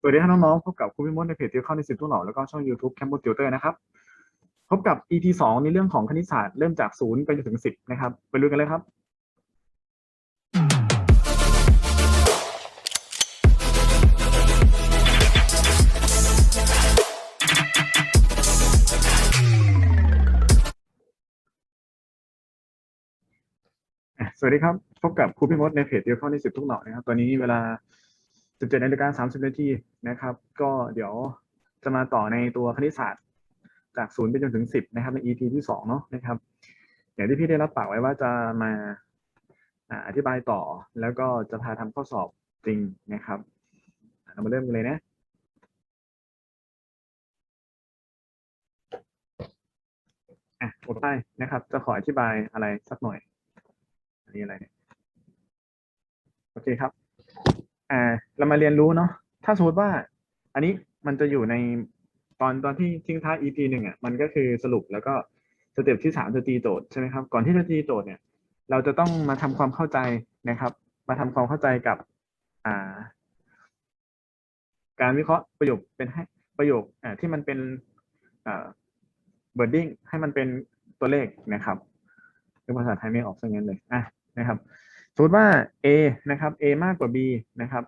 สวัสดีครับน้องๆ พบกับครูพิมลในเพจติวเข้าในสิบทุกหน่อแล้วก็ช่อง YouTube แคมป์บติวเตอร์นะครับ พบกับ EP สองในเรื่องของคณิตศาสตร์เริ่มจากศูนย์ไปจนถึงสิบนะครับ ไปลุยกันเลยครับ สวัสดีครับ พบกับครูพี่มดในเพจเดียวเข้าในสิบทุกหน่อนะครับ ตอนนี้เวลา 17นาฬิกา30นาทีนะครับ ก็เดี๋ยวจะมาต่อในตัวคณิตศาสตร์จากศูนย์ไปจนถึง 10 นะครับใน EP ที่2เนาะนะครับ อย่างที่พี่ได้รับปากไว้ว่าจะมาอธิบายต่อแล้วก็จะพาทำข้อสอบจริงนะครับเรามาเริ่มกันเลยนะอะกดไปนะครับ จะขออธิบายอะไรสักหน่อยอันนี้อะไรเนี่ยโอเคครับ อ่า เรามาเรียนรู้เนาะถ้าสมมติว่า อันนี้มันจะอยู่ในตอนตอนที่ทิ้งท้าย EP หนึ่งอะมันก็คือสรุปแล้วก็สเต็ปที่สามจะตีโจทย์ใช่ไหมครับก่อนที่จะตีโจทย์เนี่ย เราจะต้องมาทำความเข้าใจนะครับ มาทำความเข้าใจกับอ่า การวิเคราะห์ประโยคเป็นให้ประโยคอ่าที่มันเป็นอ่า wording ให้มันเป็นตัวเลขนะครับคือภาษาไทยไม่ออกซะงั้นเลยอะนะครับ สมมติว่า a นะครับ a มากกว่า b นะครับ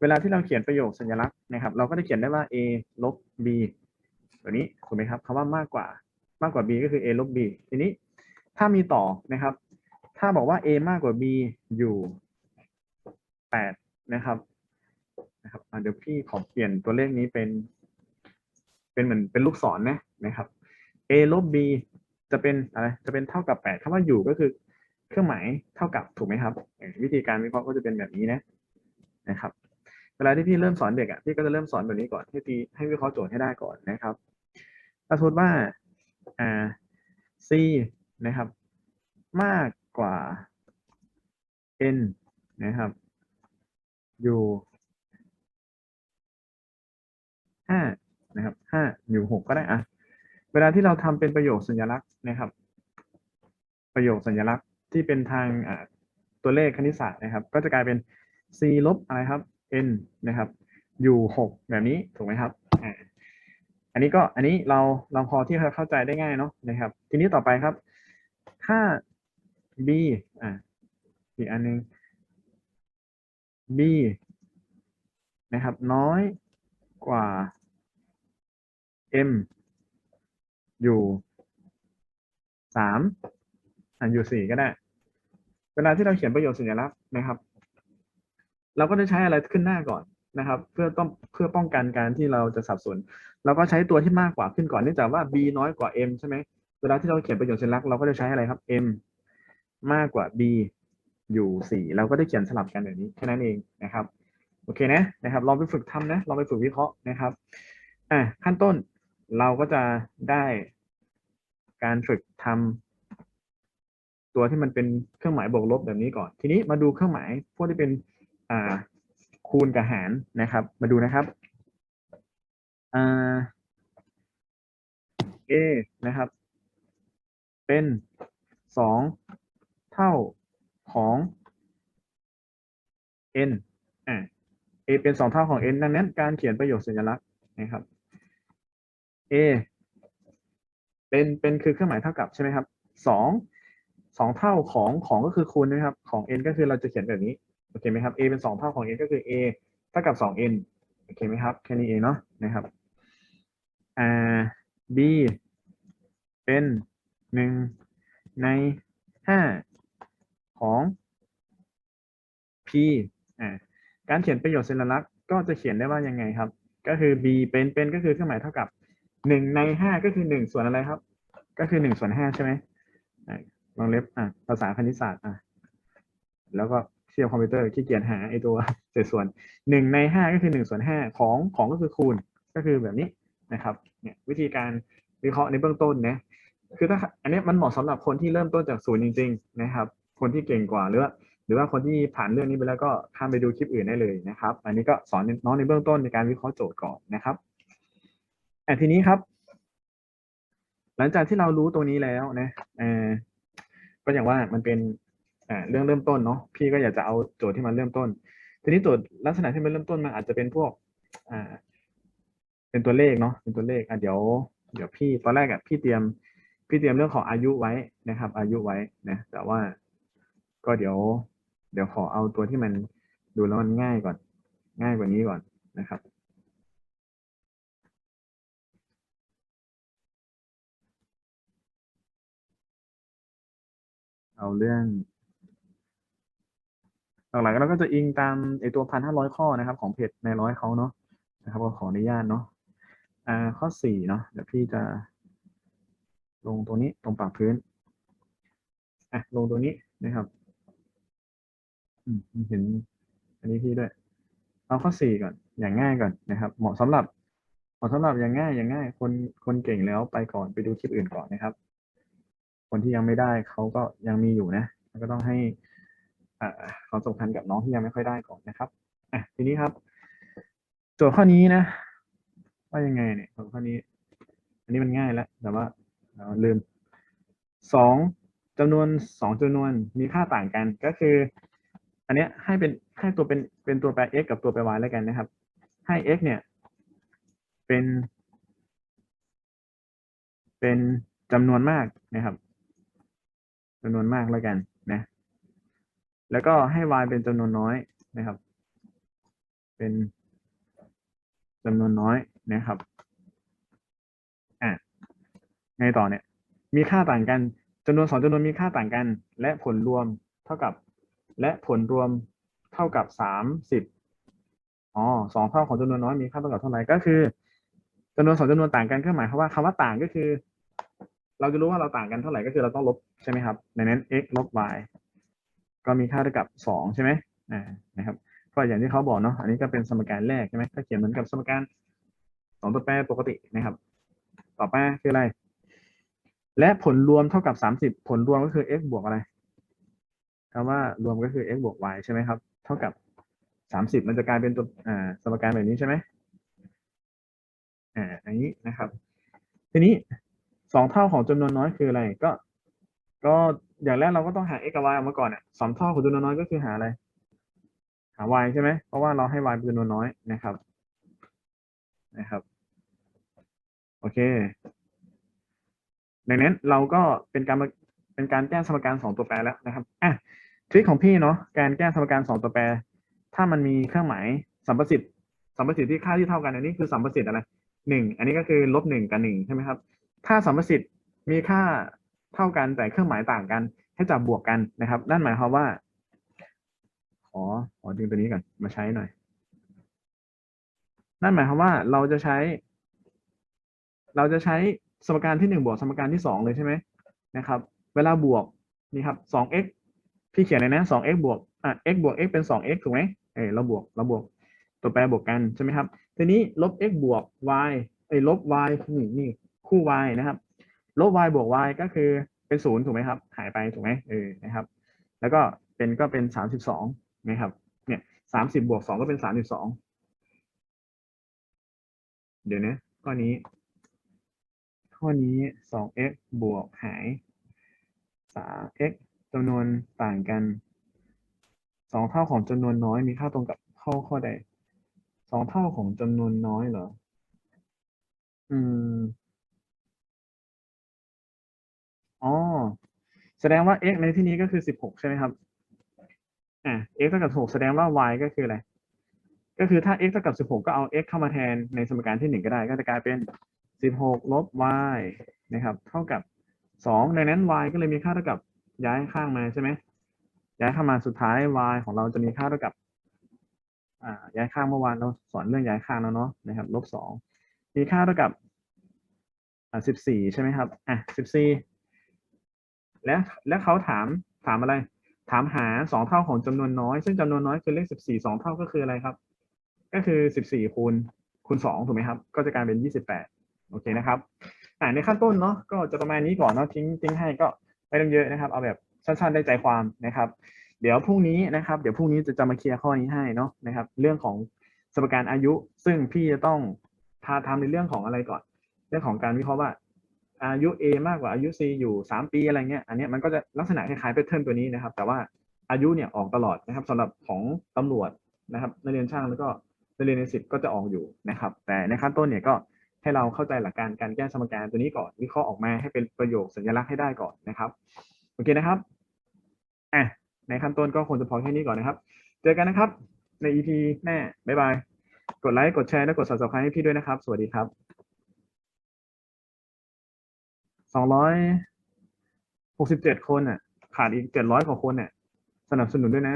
เวลาที่เราเขียนประโยคสัญลักษณ์นะครับ เราก็จะเขียนได้ว่า a ลบ b แบบนี้ถูกไหมครับคำว่ามากกว่ามากกว่า b ก็คือ a ลบ b ทีนี้ถ้ามีต่อนะครับ ถ้าบอกว่า a มากกว่า b อยู่แปดนะครับนะครับเดี๋ยวพี่ขอเปลี่ยนตัวเลขนี้เป็น เป็นเหมือนเป็นลูกศรนะนะครับ a ลบ b จะเป็นอะไรจะเป็นเท่ากับแปดคำว่าอยู่ก็คือ เครื่องหมายเท่ากับถูกไหมครับ วิธีการวิเคราะห์ก็จะเป็นแบบนี้นะนะครับ เวลาที่พี่เริ่มสอนเด็กอะพี่ก็จะเริ่มสอนแบบนี้ก่อนให้ตีให้วิเคราะห์โจทย์ให้ได้ก่อนนะครับถ้าสมมติว่าอ่า c นะครับ มากกว่า n นะครับอยู่ห้านะครับห้าอยู่หกก็ได้อะเวลาที่เราทำเป็นประโยคสัญลักษณ์นะครับ ประโยคสัญลักษณ์ ที่เป็นทางตัวเลขคณิตศาสตร์นะครับ ก็จะกลายเป็น c ลบอะไรครับ n นะครับอยู่หกแบบนี้ถูกไหมครับอันนี้ก็อันนี้เราเราพอที่จะเข้าใจได้ง่ายเนาะนะครับ ทีนี้ต่อไปครับ ถ้า b อ่าอีกอันหนึง b นะครับ น้อยกว่า m อยู่สามอะอยู่สี่ก็ได้ เวลาที่เราเขียนประโยคสัญลักษณ์นะครับ เราก็จะใช้อะไรขึ้นหน้าก่อนนะครับ เพื่อต้องเพื่อป้องกันการที่เราจะสับสนเราก็ใช้ตัวที่มากกว่าขึ้นก่อนเนื่องจากว่า b น้อยกว่า m ใช่ไหมเวลาที่เราเขียนประโยคสัญลักษณ์เราก็จะใช้อะไรครับ m มากกว่า b อยู่สี่เราก็ได้เขียนสลับกันแบบนี้แค่นั้นเองนะครับโอเคนะนะครับลองไปฝึกทำนะลองไปฝึกวิเคราะห์นะครับอะขั้นต้นเราก็จะได้การฝึกทำ ตัวที่มันเป็นเครื่องหมายบวกลบแบบนี้ก่อน ทีนี้มาดูเครื่องหมายพวกที่เป็นอ่าคูณกับหารนะครับ มาดูนะครับอ่า a นะครับ เป็นสองเท่าของ n อ่า a เป็นสองเท่าของ n ดังนั้นการเขียนประโยคสัญลักษณ์นะครับ a เป็นเป็นคือเครื่องหมายเท่ากับใช่ไหมครับสอง สองเท่าของของก็คือคูณนะครับ ของ n ก็คือเราจะเขียนแบบนี้โอเคไหมครับ a เป็นสองเท่าของ n ก็คือ a เท่ากับสอง n โอเคไหมครับแค่นี้เองเนาะนะครับอ่า b เป็นหนึ่งในห้าของ p อ่าการเขียนประโยคสัญลักษณ์ก็จะเขียนได้ว่ายังไงครับ ก็คือ b เป็นเป็นก็คือเครื่องหมายเท่ากับหนึ่งในห้าก็คือหนึ่งส่วนอะไรครับ ก็คือหนึ่งส่วนห้าใช่ไหม อะลองเล็บอะภาษาคณิตศาสตร์อะแล้วก็เชื่อมคอมพิวเตอร์ขี้เกียจหาไอตัวเศษส่วนหนึ่งในห้าก็คือหนึ่งส่วนห้าของของก็คือคูณก็คือแบบนี้นะครับเนี่ยวิธีการวิเคราะห์ในเบื้องต้นนะคือถ้าอันนี้มันเหมาะสำหรับคนที่เริ่มต้นจากศูนย์จริง ๆ นะครับ คนที่เก่งกว่าหรือว่าหรือว่าคนที่ผ่านเรื่องนี้ไปแล้วก็ข้ามไปดูคลิปอื่นได้เลยนะครับ อันนี้ก็สอนน้องในเบื้องต้นในการวิเคราะห์โจทย์ก่อนนะครับอะทีนี้ครับ หลังจากที่เรารู้ตรงนี้แล้วนะเออ ก็อย่างว่ามันเป็นเรื่องเริ่มต้นเนาะพี่ก็อยากจะเอาโจทย์ที่มันเริ่มต้น ทีนี้โจทย์ลักษณะที่มันเริ่มต้นมันอาจจะเป็นพวกเป็นตัวเลขเนาะเป็นตัวเลขอะเดี๋ยว เดี๋ยวพี่ตอนแรกอะพี่เตรียมพี่เตรียมเรื่องของอายุไว้นะครับ อายุไว้นะแต่ว่าก็เดี๋ยว เดี๋ยวขอเอาตัวที่มันดูแล้วมันง่ายก่อน ง่ายกว่านี้ก่อนนะครับ เอาเรื่องหลักๆเราก็จะอิงตามไอตัวพันห้าร้อยข้อนะครับ ของเพจในร้อยเขาเนาะนะครับก็ขออนุญาตเนาะอ่าข้อสี่เนาะเดี๋ยวพี่จะ ลงตัวนี้ตรงปากพื้นอะลงตัวนี้นะครับอืมเห็น อันนี้พี่ด้วย เอาข้อสี่ก่อน อย่างง่ายก่อนนะครับ เหมาะสำหรับเหมาะสำหรับอย่างง่ายอย่างง่าย คนคนเก่งแล้วไปก่อนไปดูคลิปอื่นก่อนนะครับ คนที่ยังไม่ได้เขาก็ยังมีอยู่นะก็ต้องให้อ่าความสำคัญกับน้องที่ยังไม่ค่อยได้ก่อนนะครับอะทีนี้ครับโจทย์ข้อนี้นะว่ายังไงเนี่ยโจทย์ข้อนี้ อันนี้มันง่ายแล้วแต่ว่าเราลืมสองจำนวนสองจำนวนมีค่าต่างกันก็คือ อันเนี้ยให้เป็นให้ตัวเป็นเป็นตัวแปร x กับตัวแปร y แล้วกันนะครับ ให้ x เนี่ย เป็น เป็นจำนวนมากนะครับ จำนวนมากแล้วกันนะ แล้วก็ให้ y เป็นจำนวนน้อยนะครับ เป็นจำนวนน้อยนะครับอะไงต่อเนี่ย มีค่าต่างกันจำนวนสองจำนวนมีค่าต่างกัน และผลรวมเท่ากับ และผลรวมเท่ากับสามสิบอ๋อสองเท่าของจำนวนน้อยมีค่าเท่ากับเท่าไหร่ก็คือจำนวนสองจำนวนต่างกันก็หมายความว่าคำว่าต่างก็คือ เราจะรู้ว่าเราต่างกันเท่าไหร่ก็คือเราต้องลบใช่ไหมครับในนั้น x ลบ y ก็มีค่าเท่ากับสองใช่ไหมอ่านะครับก็อย่างที่เขาบอกเนาะอันนี้ก็เป็นสมการแรกใช่ไหมก็เขียนเหมือนกับสมการสองตัวแปรปกตินะครับ ต่อไปคืออะไร และผลรวมเท่ากับสามสิบผลรวมก็คือ x บวกอะไรคำว่ารวมก็คือ x บวก y ใช่ไหมครับ เท่ากับสามสิบมันจะกลายเป็นตัวสมการแบบนี้ใช่ไหมอ่าอย่างนี้นะครับ ทีนี้ สองเท่าของจำนวนน้อยคืออะไรก็ ก็อย่างแรกเราก็ต้องหา x กับ y ออกมาก่อนอะสองเท่าของจำนวนน้อยก็คือหาอะไร หา y ใช่ไหมเพราะว่าเราให้ y เป็นจำนวนน้อยนะครับนะครับ โอเคดังนั้นเราก็เป็นการเป็นการแก้สมการสองตัวแปรแล้วนะครับอะทริคของพี่เนาะการแก้สมการสองตัวแปร ถ้ามันมีเครื่องหมายสัมประสิทธิ์สัมประสิทธิ์ที่ค่าที่เท่ากันอันนี้คือสัมประสิทธิ์อะไรหนึ่งอันนี้ก็คือลบหนึ่งกับหนึ่งใช่ไหมครับ ถ้าสัมประสิทธิ์มีค่าเท่ากันแต่เครื่องหมายต่างกัน ให้จับบวกกันนะครับ นั่นหมายความว่า ขอขอดึงตัวนี้ก่อนมาใช้หน่อย นั่นหมายความว่าเราจะใช้ เราจะใช้สมการที่หนึ่งบวกสมการที่สองเลยใช่ไหมนะครับ เวลาบวกนี่ครับสอง x พี่เขียนเลยนะสอง x บวกอะ x บวก x เป็นสอง x ถูกไหมเออเราบวกเราบวกตัวแปรบวกกันใช่ไหมครับ ทีนี้ลบ x บวก y ไอ้ลบ y นี่นี่ คู่ y นะครับ ลบ y บวก y ก็คือเป็นศูนย์ถูกไหมครับ หายไปถูกไหมเออนะครับ แล้วก็เป็นก็เป็นสามสิบสองนะครับ เนี่ยสามสิบบวกสองก็เป็นสามสิบสองเดี๋ยวนะข้อนี้ ข้อนี้สอง x บวกหายสาม x จำนวนต่างกันสองเท่าของจำนวนน้อยมีค่าตรงกับข้อข้อใดสองเท่าของจำนวนน้อยเหรอ อืม อ๋อ แสดงว่า x ในที่นี้ก็คือสิบหกใช่ไหมครับ อะ x เท่ากับหกแสดงว่า y ก็คืออะไร ก็คือถ้า x เท่ากับสิบหกก็เอา x เข้ามาแทนในสมการที่หนึ่งก็ได้ ก็จะกลายเป็นสิบหกลบ y นะครับ เท่ากับสองดังนั้น y ก็เลยมีค่าเท่ากับย้ายข้างมาใช่ไหม ย้ายเข้ามาสุดท้าย y ของเราจะมีค่าเท่ากับ อ่า ย้ายข้างเมื่อวานเราสอนเรื่องย้ายข้างแล้วเนาะนะครับ ลบสอง มีค่าเท่ากับอ่าสิบสี่ใช่ไหมครับ อะสิบสี่ แล้วแล้วเขาถามถามอะไร ถามหาสองเท่าของจำนวนน้อย ซึ่งจำนวนน้อยคือเลขสิบสี่สองเท่าก็คืออะไรครับ ก็คือสิบสี่คูณคูณสองถูกไหมครับ ก็จะกลายเป็นยี่สิบแปดโอเคนะครับอ่าในขั้นต้นเนาะก็จะประมาณนี้ก่อนเนาะทิ้งทิ้งให้ก็ไม่ต้องเยอะนะครับ เอาแบบสั้นๆได้ใจความนะครับ เดี๋ยวพรุ่งนี้นะครับ เดี๋ยวพรุ่งนี้จะจะมาเคลียร์ข้อนี้ให้เนาะนะครับ เรื่องของสมการอายุ ซึ่งพี่จะต้องพาทำในเรื่องของอะไรก่อน เรื่องของการวิเคราะห์ว่า อายุ A มากกว่าอายุ C อยู่สามปีอะไรเงี้ย อันเนี้ยมันก็จะลักษณะคล้ายๆแพทเทิร์นตัวนี้นะครับ แต่ว่าอายุเนี่ยออกตลอดนะครับสำหรับของตำรวจนะครับนักเรียนช่างแล้วก็นักนักเรียนในสิบก็จะออกอยู่นะครับ แต่ในขั้นต้นเนี่ยก็ให้เราเข้าใจหลักการการแก้สมการตัวนี้ก่อนวิเคราะห์ออกมาให้เป็นประโยคสัญลักษณ์ให้ได้ก่อนนะครับโอเคนะครับอะในขั้นต้นก็คงจะพอแค่นี้ก่อนนะครับ เจอกันนะครับใน EP แน่บ๊ายบาย กดไลค์กดแชร์และกด subscribe ให้พี่ด้วยนะครับ สวัสดีครับ สองร้อยหกสิบเจ็ดคนอะ ขาดอีกเจ็ดร้อยกว่าคนเนี่ยสนับสนุนด้วยนะ